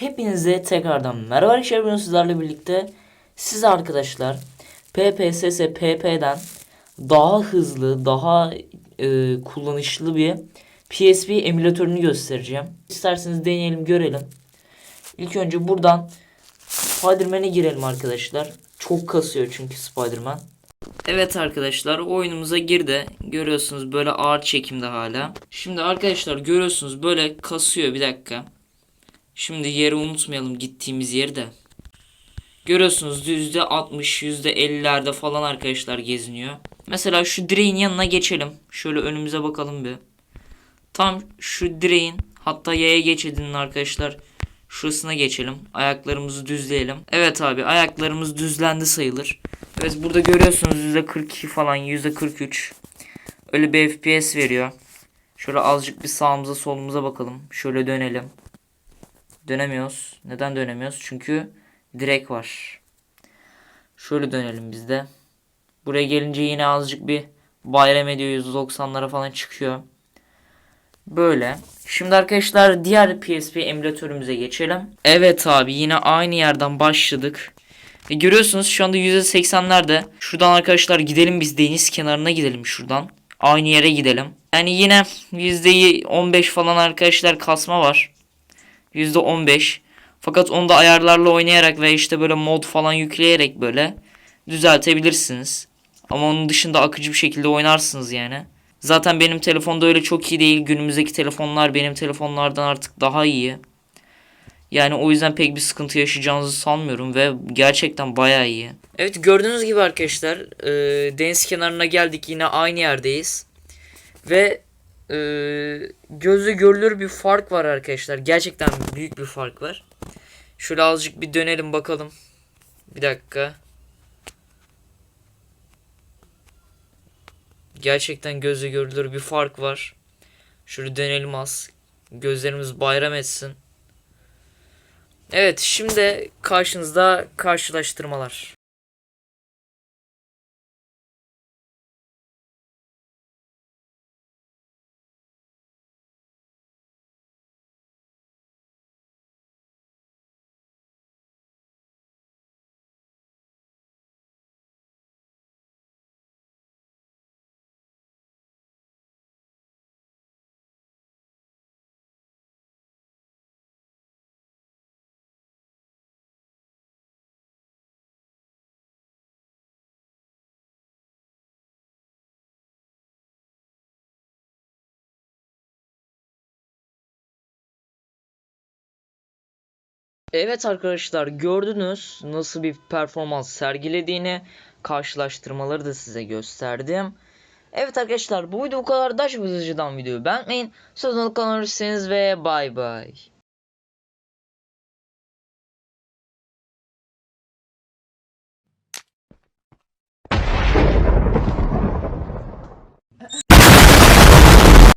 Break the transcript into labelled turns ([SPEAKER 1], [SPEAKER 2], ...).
[SPEAKER 1] Hepinize tekrardan merhaba arkadaşlar bugün sizlerle birlikte siz arkadaşlar PPSS PP'den daha hızlı daha e, kullanışlı bir PSP emülatörünü göstereceğim. İsterseniz deneyelim görelim. İlk önce buradan Spider-Man'e girelim arkadaşlar. Çok kasıyor çünkü Spider-Man. Evet arkadaşlar oyunumuza girdi. Görüyorsunuz böyle ağır çekimde hala. Şimdi arkadaşlar görüyorsunuz böyle kasıyor bir dakika. Şimdi yeri unutmayalım gittiğimiz yeri de. Görüyorsunuz yüzde 60 yüzde 50'lerde falan arkadaşlar geziniyor. Mesela şu direğin yanına geçelim. Şöyle önümüze bakalım bir. Tam şu direğin hatta yaya geç edinin arkadaşlar. Şurasına geçelim. Ayaklarımızı düzleyelim. Evet abi ayaklarımız düzlendi sayılır. Evet burada görüyorsunuz %42 falan %43. Öyle bir FPS veriyor. Şöyle azıcık bir sağımıza solumuza bakalım. Şöyle dönelim. Dönemiyoruz. Neden dönemiyoruz? Çünkü direk var. Şöyle dönelim biz de. Buraya gelince yine azıcık bir bayram ediyor. %90'lara falan çıkıyor. Böyle. Şimdi arkadaşlar diğer PSP emülatörümüze geçelim. Evet abi yine aynı yerden başladık. Ve görüyorsunuz şu anda %80'lerde. Şuradan arkadaşlar gidelim biz deniz kenarına gidelim şuradan. Aynı yere gidelim. Yani yine %15 falan arkadaşlar kasma var. %15. Fakat onu da ayarlarla oynayarak ve işte böyle mod falan yükleyerek böyle düzeltebilirsiniz. Ama onun dışında akıcı bir şekilde oynarsınız yani. Zaten benim telefonda öyle çok iyi değil. Günümüzdeki telefonlar benim telefonlardan artık daha iyi. Yani o yüzden pek bir sıkıntı yaşayacağınızı sanmıyorum ve gerçekten bayağı iyi. Evet gördüğünüz gibi arkadaşlar e, deniz kenarına geldik yine aynı yerdeyiz. Ve e, gözle görülür bir fark var arkadaşlar. Gerçekten büyük bir fark var. Şöyle azıcık bir dönelim bakalım. Bir dakika. Gerçekten gözle görülür bir fark var. Şöyle dönelim az. Gözlerimiz bayram etsin. Evet şimdi karşınızda karşılaştırmalar. Evet arkadaşlar gördünüz nasıl bir performans sergilediğini karşılaştırmaları da size gösterdim. Evet arkadaşlar bu video bu kadar. Daş Vızıcı'dan videoyu beğenmeyin. Sözünü kanalırsanız ve bay bay.